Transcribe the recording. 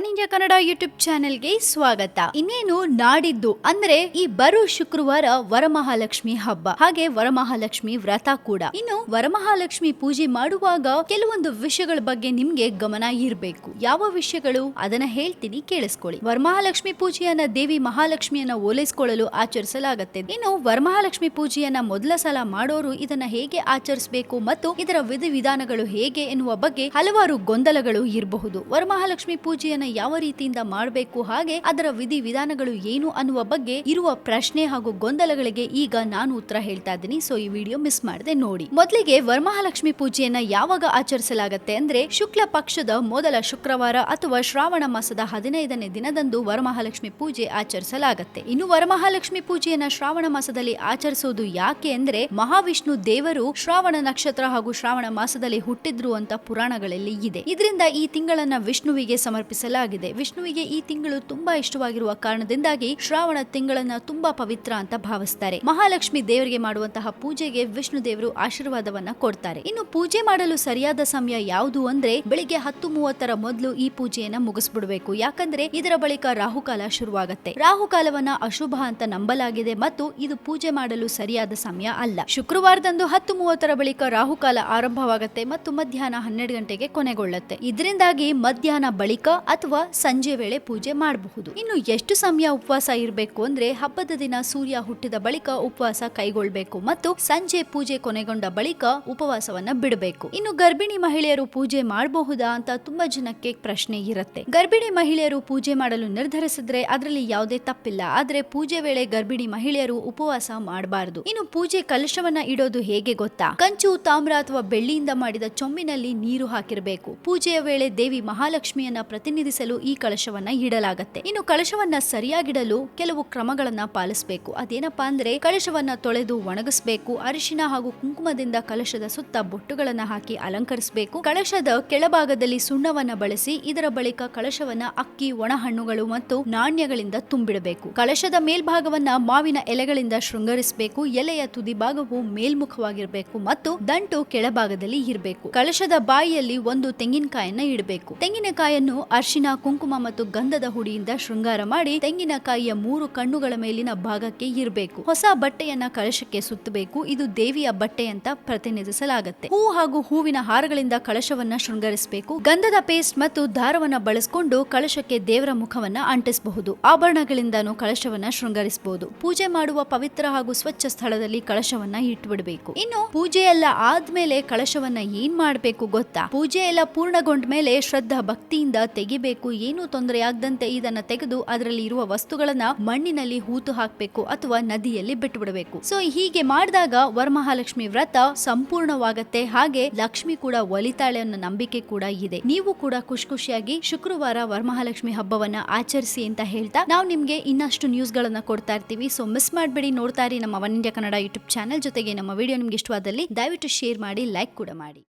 One India Kannada YouTube ಚಾನೆಲ್ಗೆ ಸ್ವಾಗತ. ಇನ್ನೇನು ನಾಡಿದ್ದು ಅಂದ್ರೆ ಈ ಬರು ಶುಕ್ರವಾರ ವರಮಹಾಲಕ್ಷ್ಮಿ ಹಬ್ಬ. ಹಾಗೆ ವರಮಹಾಲಕ್ಷ್ಮಿ ವ್ರತ ಕೂಡ. ಇನ್ನು ವರಮಹಾಲಕ್ಷ್ಮಿ ಪೂಜೆ ಮಾಡುವಾಗ ಕೆಲವೊಂದು ವಿಷಯಗಳ ಬಗ್ಗೆ ನಿಮ್ಗೆ ಗಮನ ಇರಬೇಕು. ಯಾವ ವಿಷಯಗಳು? ಅದನ್ನ ಹೇಳ್ತೀನಿ, ಕೇಳಿಸ್ಕೊಳ್ಳಿ. ವರಮಹಾಲಕ್ಷ್ಮಿ ಪೂಜೆಯನ್ನ ದೇವಿ ಮಹಾಲಕ್ಷ್ಮಿಯನ್ನ ಓಲೈಸಿಕೊಳ್ಳಲು ಆಚರಿಸಲಾಗುತ್ತೆ. ಇನ್ನು ವರಮಹಾಲಕ್ಷ್ಮಿ ಪೂಜೆಯನ್ನ ಮೊದಲ ಸಲ ಮಾಡೋರು ಇದನ್ನ ಹೇಗೆ ಆಚರಿಸಬೇಕು ಮತ್ತು ಇದರ ವಿಧಿವಿಧಾನಗಳು ಹೇಗೆ ಎನ್ನುವ ಬಗ್ಗೆ ಹಲವಾರು ಗೊಂದಲಗಳು ಇರಬಹುದು. ವರಮಹಾಲಕ್ಷ್ಮಿ ಪೂಜೆಯನ್ನ ಯಾವ ರೀತಿಯಿಂದ ಮಾಡಬೇಕು, ಹಾಗೆ ಅದರ ವಿಧಿ ವಿಧಾನಗಳು ಏನು ಅನ್ನುವ ಬಗ್ಗೆ ಇರುವ ಪ್ರಶ್ನೆ ಹಾಗೂ ಗೊಂದಲಗಳಿಗೆ ಈಗ ನಾನು ಉತ್ತರ ಹೇಳ್ತಾ ಇದ್ದೀನಿ. ಸೊ ಈ ವಿಡಿಯೋ ಮಿಸ್ ಮಾಡದೆ ನೋಡಿ. ಮೊದಲಿಗೆ ವರಮಹಾಲಕ್ಷ್ಮಿ ಪೂಜೆಯನ್ನ ಯಾವಾಗ ಆಚರಿಸಲಾಗುತ್ತೆ ಅಂದ್ರೆ ಶುಕ್ಲ ಪಕ್ಷದ ಮೊದಲ ಶುಕ್ರವಾರ ಅಥವಾ ಶ್ರಾವಣ ಮಾಸದ ಹದಿನೈದನೇ ದಿನದಂದು ವರಮಹಾಲಕ್ಷ್ಮಿ ಪೂಜೆ ಆಚರಿಸಲಾಗುತ್ತೆ. ಇನ್ನು ವರಮಹಾಲಕ್ಷ್ಮಿ ಪೂಜೆಯನ್ನ ಶ್ರಾವಣ ಮಾಸದಲ್ಲಿ ಆಚರಿಸೋದು ಯಾಕೆ ಅಂದ್ರೆ ಮಹಾವಿಷ್ಣು ದೇವರು ಶ್ರಾವಣ ನಕ್ಷತ್ರ ಹಾಗೂ ಶ್ರಾವಣ ಮಾಸದಲ್ಲಿ ಹುಟ್ಟಿದ್ರು ಅಂತ ಪುರಾಣಗಳಲ್ಲಿ ಇದೆ. ಇದರಿಂದ ಈ ತಿಂಗಳನ್ನ ವಿಷ್ಣುವಿಗೆ ಸಮರ್ಪಿಸಲಾಗಿದೆ ವಿಷ್ಣುವಿಗೆ ಈ ತಿಂಗಳು ತುಂಬಾ ಇಷ್ಟವಾಗಿರುವ ಕಾರಣದಿಂದಾಗಿ ಶ್ರಾವಣ ತಿಂಗಳನ್ನ ತುಂಬಾ ಪವಿತ್ರ ಅಂತ ಭಾವಿಸ್ತಾರೆ. ಮಹಾಲಕ್ಷ್ಮಿ ದೇವರಿಗೆ ಮಾಡುವಂತಹ ಪೂಜೆಗೆ ವಿಷ್ಣು ದೇವರು ಆಶೀರ್ವಾದವನ್ನ ಕೊಡ್ತಾರೆ. ಇನ್ನು ಪೂಜೆ ಮಾಡಲು ಸರಿಯಾದ ಸಮಯ ಯಾವುದು ಅಂದ್ರೆ ಬೆಳಿಗ್ಗೆ ಹತ್ತು ಮೂವತ್ತರ ಮೊದಲು ಈ ಪೂಜೆಯನ್ನ ಮುಗಿಸ್ಬಿಡ್ಬೇಕು. ಯಾಕಂದ್ರೆ ಇದರ ಬಳಿಕ ರಾಹುಕಾಲ ಶುರುವಾಗುತ್ತೆ. ರಾಹುಕಾಲವನ್ನ ಅಶುಭ ಅಂತ ನಂಬಲಾಗಿದೆ ಮತ್ತು ಇದು ಪೂಜೆ ಮಾಡಲು ಸರಿಯಾದ ಸಮಯ ಅಲ್ಲ. ಶುಕ್ರವಾರದಂದು ಹತ್ತು ಮೂವತ್ತರ ಬಳಿಕ ರಾಹುಕಾಲ ಆರಂಭವಾಗುತ್ತೆ ಮತ್ತು ಮಧ್ಯಾಹ್ನ ಹನ್ನೆರಡು ಗಂಟೆಗೆ ಕೊನೆಗೊಳ್ಳುತ್ತೆ. ಇದರಿಂದಾಗಿ ಮಧ್ಯಾಹ್ನ ಬಳಿಕ ಅಥವಾ ಸಂಜೆ ವೇಳೆ ಪೂಜೆ ಮಾಡಬಹುದು. ಇನ್ನು ಎಷ್ಟು ಸಮಯ ಉಪವಾಸ ಇರಬೇಕು ಅಂದ್ರೆ ಹಬ್ಬದ ದಿನ ಸೂರ್ಯ ಹುಟ್ಟಿದ ಬಳಿಕ ಉಪವಾಸ ಕೈಗೊಳ್ಳಬೇಕು ಮತ್ತು ಸಂಜೆ ಪೂಜೆ ಕೊನೆಗೊಂಡ ಬಳಿಕ ಉಪವಾಸವನ್ನ ಬಿಡಬೇಕು. ಇನ್ನು ಗರ್ಭಿಣಿ ಮಹಿಳೆಯರು ಪೂಜೆ ಮಾಡಬಹುದಾ ಅಂತ ತುಂಬಾ ಜನಕ್ಕೆ ಪ್ರಶ್ನೆ ಇರುತ್ತೆ. ಗರ್ಭಿಣಿ ಮಹಿಳೆಯರು ಪೂಜೆ ಮಾಡಲು ನಿರ್ಧರಿಸಿದ್ರೆ ಅದರಲ್ಲಿ ಯಾವುದೇ ತಪ್ಪಿಲ್ಲ. ಆದ್ರೆ ಪೂಜೆ ವೇಳೆ ಗರ್ಭಿಣಿ ಮಹಿಳೆಯರು ಉಪವಾಸ ಮಾಡಬಾರದು. ಇನ್ನು ಪೂಜೆ ಕಲಶವನ್ನ ಇಡೋದು ಹೇಗೆ ಗೊತ್ತಾ? ಕಂಚು, ತಾಮ್ರ ಅಥವಾ ಬೆಳ್ಳಿಯಿಂದ ಮಾಡಿದ ಚೊಂಬಿನಲ್ಲಿ ನೀರು ಹಾಕಿರಬೇಕು. ಪೂಜೆಯ ವೇಳೆ ದೇವಿ ಮಹಾಲಕ್ಷ್ಮಿಯನ್ನ ಪ್ರತಿನಿಧಿಸಲು ಈ ಕಳಶವನ್ನ ಇಡಲಾಗತ್ತೆ. ಇನ್ನು ಕಳಶವನ್ನ ಸರಿಯಾಗಿಡಲು ಕೆಲವು ಕ್ರಮಗಳನ್ನ ಪಾಲಿಸಬೇಕು. ಅದೇನಪ್ಪಾ ಅಂದ್ರೆ ಕಳಶವನ್ನ ತೊಳೆದು ಒಣಗಿಸಬೇಕು. ಅರಿಶಿನ ಹಾಗೂ ಕುಂಕುಮದಿಂದ ಕಲಶದ ಸುತ್ತ ಬೊಟ್ಟುಗಳನ್ನ ಹಾಕಿ ಅಲಂಕರಿಸಬೇಕು. ಕಳಶದ ಕೆಳಭಾಗದಲ್ಲಿ ಸುಣ್ಣವನ್ನ ಬಳಸಿ ಇದರ ಬಳಿಕ ಕಳಶವನ್ನ ಅಕ್ಕಿ ಒಣ ಹಣ್ಣುಗಳು ಮತ್ತು ನಾಣ್ಯಗಳಿಂದ ತುಂಬಿಡಬೇಕು. ಕಳಶದ ಮೇಲ್ಭಾಗವನ್ನ ಮಾವಿನ ಎಲೆಗಳಿಂದ ಶೃಂಗರಿಸಬೇಕು. ಎಲೆಯ ತುದಿ ಭಾಗವು ಮೇಲ್ಮುಖವಾಗಿರಬೇಕು ಮತ್ತು ದಂಟು ಕೆಳಭಾಗದಲ್ಲಿ ಇರಬೇಕು. ಕಳಶದ ಬಾಯಿಯಲ್ಲಿ ಒಂದು ತೆಂಗಿನಕಾಯನ್ನ ಇಡಬೇಕು. ತೆಂಗಿನಕಾಯನ್ನು ಅರ್ಶಿನ ಕುಂಕುಮ ಮತ್ತು ಗಂಧದ ಹುಡಿಯಿಂದ ಶೃಂಗಾರ ಮಾಡಿ ತೆಂಗಿನಕಾಯಿಯ ಮೂರು ಕಣ್ಣುಗಳ ಮೇಲಿನ ಭಾಗಕ್ಕೆ ಇರಬೇಕು. ಹೊಸ ಬಟ್ಟೆಯನ್ನ ಕಳಶಕ್ಕೆ ಸುತ್ತಬೇಕು. ಇದು ದೇವಿಯ ಬಟ್ಟೆ ಅಂತ ಪ್ರತಿನಿಧಿಸಲಾಗುತ್ತೆ. ಹೂ ಹಾಗೂ ಹೂವಿನ ಹಾರಗಳಿಂದ ಕಳಶವನ್ನ ಶೃಂಗರಿಸಬೇಕು. ಗಂಧದ ಪೇಸ್ಟ್ ಮತ್ತು ದಾರವನ್ನ ಬಳಸಿಕೊಂಡು ಕಳಶಕ್ಕೆ ದೇವರ ಮುಖವನ್ನ ಅಂಟಿಸಬಹುದು. ಆಭರಣಗಳಿಂದನೂ ಕಳಶವನ್ನ ಶೃಂಗರಿಸಬಹುದು ಪೂಜೆ ಮಾಡುವ ಪವಿತ್ರ ಹಾಗೂ ಸ್ವಚ್ಛ ಸ್ಥಳದಲ್ಲಿ ಕಳಶವನ್ನ ಇಟ್ಬಿಡಬೇಕು. ಇನ್ನು ಪೂಜೆ ಎಲ್ಲ ಆದ್ಮೇಲೆ ಕಳಶವನ್ನ ಏನ್ ಮಾಡಬೇಕು ಗೊತ್ತಾ? ಪೂಜೆ ಎಲ್ಲ ಪೂರ್ಣಗೊಂಡ ಮೇಲೆ ಶ್ರದ್ಧಾ ಭಕ್ತಿಯಿಂದ ತೆಗಿಬೇಕು. ಏನು ತೊಂದರೆ ಆಗದಂತೆ ಇದನ್ನ ತೆಗೆದು ಅದರಲ್ಲಿ ಇರುವ ವಸ್ತುಗಳನ್ನ ಮಣ್ಣಿನಲ್ಲಿ ಹೂತು ಹಾಕಬೇಕು ಅಥವಾ ನದಿಯಲ್ಲಿ ಬಿಟ್ಟುಬಿಡಬೇಕು ಸೊ ಹೀಗೆ ಮಾಡಿದಾಗ ವರಮಹಾಲಕ್ಷ್ಮಿ ವ್ರತ ಸಂಪೂರ್ಣವಾಗತ್ತೆ. ಹಾಗೆ ಲಕ್ಷ್ಮಿ ಕೂಡ ಒಲಿತಾಳೆ ಅನ್ನೋ ನಂಬಿಕೆ ಕೂಡ ಇದೆ. ನೀವು ಕೂಡ ಖುಷಿ ಖುಷಿಯಾಗಿ ಶುಕ್ರವಾರ ವರಮಹಾಲಕ್ಷ್ಮಿ ಹಬ್ಬವನ್ನ ಆಚರಿಸಿ ಅಂತ ಹೇಳ್ತಾ ನಾವು ನಿಮ್ಗೆ ಇನ್ನಷ್ಟು ನ್ಯೂಸ್ ಗಳನ್ನ ಕೊಡ್ತಾ ಇರ್ತೀವಿ. ಸೊ ಮಿಸ್ ಮಾಡಬೇಡಿ, ನೋಡ್ತಾ ಇರಿ ನಮ್ಮ one India Kannada YouTube channel ಜೊತೆಗೆ ನಮ್ಮ ವಿಡಿಯೋ ನಿಮ್ಗೆ ಇಷ್ಟವಾದಲ್ಲಿ ದಯವಿಟ್ಟು ಶೇರ್ ಮಾಡಿ ಲೈಕ್ ಕೂಡ ಮಾಡಿ.